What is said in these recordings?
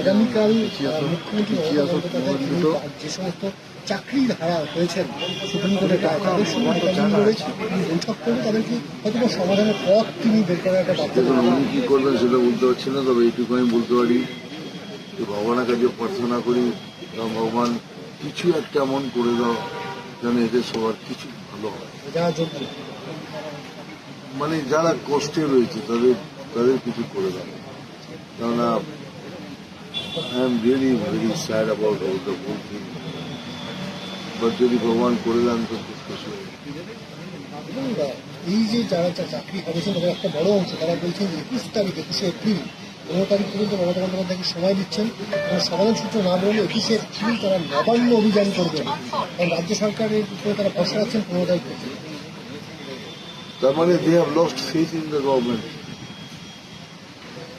আগামীকাল মুখ্যমন্ত্রী যে সমস্ত চাকরির হারা হয়েছেন সুপ্রিম কোর্টের তাদের সঙ্গে নেতাজি রয়েছে। তিনি বৈঠক করে তাদেরকে হয়তো সমাধানের পথ তিনি বের করার একটা বাধ্য উনি কি করবেন সেটা বলতে পারছি না তবে এইটুকু আমি বলতে পারি যে ভগবানের কাছে প্রার্থনা করি এবং ভগবান কিছু একটা এমন করে দাও যেন এদের সবার কিছু ভালো হয়। মানে যারা কষ্টে রয়েছে তাদের তাদের কিছু করে দাও। কেননা am really very sad about all the whole thing but যদি ভগবান করে দেন তো খুব খুশি। এই যে যারা চাকরি হারিয়েছেন তাদের একটা বড় অংশ তারা বলছেন একুশ তারিখ একুশে এপ্রিল পনেরো তারিখ পর্যন্ত মমতা বন্দ্যোপাধ্যায়কে সময় দিচ্ছেন। এবং সমাধান সূত্র না বেরোলে একুশে এপ্রিল তারা নবান্ন অভিযান করবেন কারণ রাজ্য সরকারের উপরে তারা ভরসা রাখছেন পনেরো তারিখ পর্যন্ত। তার মানে they have lost faith in the government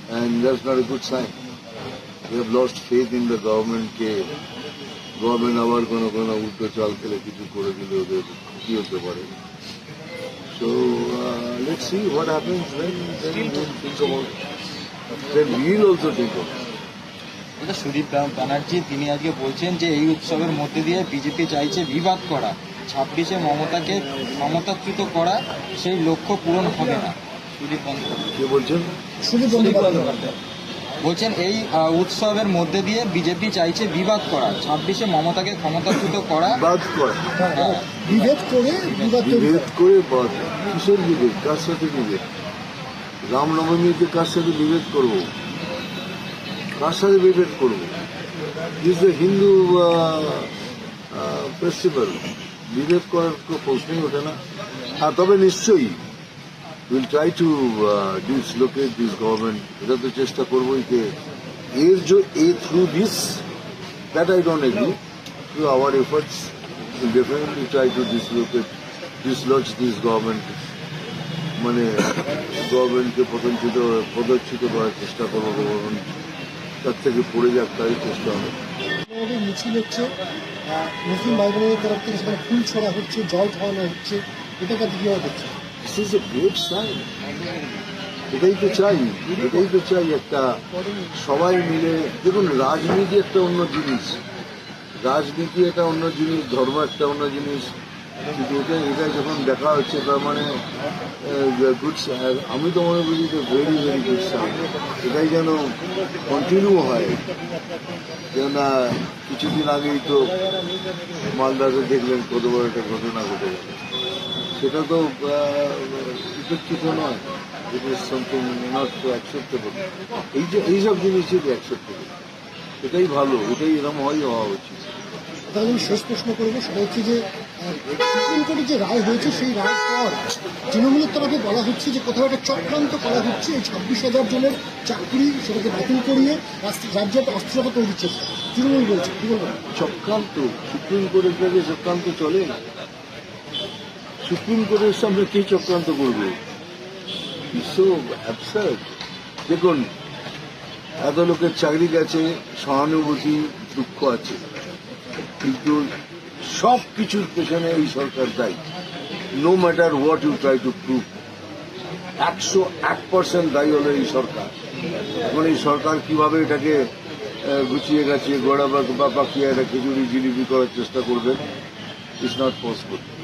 and that's not a good sign have lost faith in the government K government আবার কোনো কোনো উল্টো চাল খেলে কিছু করে দিলে ওদের ক্ষতি হতে পারে। So let see what happens then then think about then will also think about এটা সুদীপ ব্যানার্জি তিনি আজকে বলছেন যে এই উৎসবের মধ্যে দিয়ে বিজেপি চাইছে বিবাদ করা। ছাব্বিশে মমতাকে ক্ষমতাচ্যুত করা সেই লক্ষ্য পূরণ হবে না। সুদীপ বন্দ্যোপাধ্যায়। কে বলছেন? সুদীপ বন্দ্যোপাধ্যায়। বলছেন এই উৎসবের মধ্যে দিয়ে বিজেপি চাইছে বিবাদ করা ছাব্বিশে মমতাকে ক্ষমতাচ্যুত করা। বাদ কর। হ্যাঁ, বিভেদ করে বিবাদ বিভেদ করে বাদ কিসের বিভেদ? কার সাথে বিভেদ? রামনবমীতে কার সাথে বিভেদ করব? কার সাথে বিভেদ করব? ইজ দ্য হিন্দু ফেস্টিভ্যাল বিভেদ করার প্রশ্নই ওঠে না। হ্যাঁ তবে নিশ্চয়ই will try to dislocate this government এটা তো চেষ্টা করবোই যে এর যে a through this that I don't agree through our efforts will definitely try to dislocate dislodge this government মানে গভর্নমেন্টকে প্রদর্শিত প্রদর্শিত করার চেষ্টা করব গভর্নমেন্ট তার থেকে পড়ে যাক তারই চেষ্টা হবে। মিছিল হচ্ছে মুসলিম ভাই বোনেদের তরফ থেকে সেখানে ফুল ছড়া হচ্ছে, জল খাওয়ানো হচ্ছে। এটা কাছে কীভাবে দেখছে this is a great sign এটাই তো চাই, এটাই তো চাই একটা সবাই মিলে, দেখুন, রাজনীতি একটা অন্য জিনিস। রাজনীতি একটা অন্য জিনিস, ধর্ম একটা অন্য জিনিস। কিন্তু এটা এটা যখন দেখা হচ্ছে, তার মানে গুড আমি তো মনে করি যে ভেরি ভেরি গুড সাইন এটাই যেন কন্টিনিউ হয়। কেননা কিছুদিন আগেই তো মালদাতে দেখলেন কত বড় একটা ঘটনা ঘটে গেল। সেটা তো উপেক্ষিত নয়। It is something not acceptable এই যে এইসব জিনিসই অ্যাকসেপ্টেবল এটাই ভালো, এটাই এরকম হয়, হওয়া উচিত। তাহলে আমি শেষ প্রশ্ন করব, সেটা হচ্ছে যে সুপ্রিম কোর্টের যে রায় হয়েছে, সেই রায় পর তৃণমূলের তরফে বলা হচ্ছে যে কোথাও একটা চক্রান্ত করা হচ্ছে, এই ছাব্বিশ হাজার জনের চাকরি সেটাকে বাতিল করিয়ে রাজ্যে একটা অস্থিরতা তৈরির চেষ্টা তৃণমূল বলছে, কি বলবেন? চক্রান্ত, সুপ্রিম কোর্টের কাছে চক্রান্ত চলে? না সুপ্রিম কোর্টের সামনে কে চক্রান্ত করবে? দেখুন, এত লোকের চাকরি গেছে, সহানুভূতি, দুঃখ আছে। কিন্তু সব কিছুর পেছনে এই সরকার দায়ী no matter what you try to prove একশো এক পার্সেন্ট দায়ী হলো এই সরকার এখন এই সরকার কীভাবে এটাকে গুছিয়ে গাছিয়ে গোড়া বা পাকিয়ে একটা খিচুড়ি জিলিপি করার চেষ্টা করবেন ইটস নট পসিবল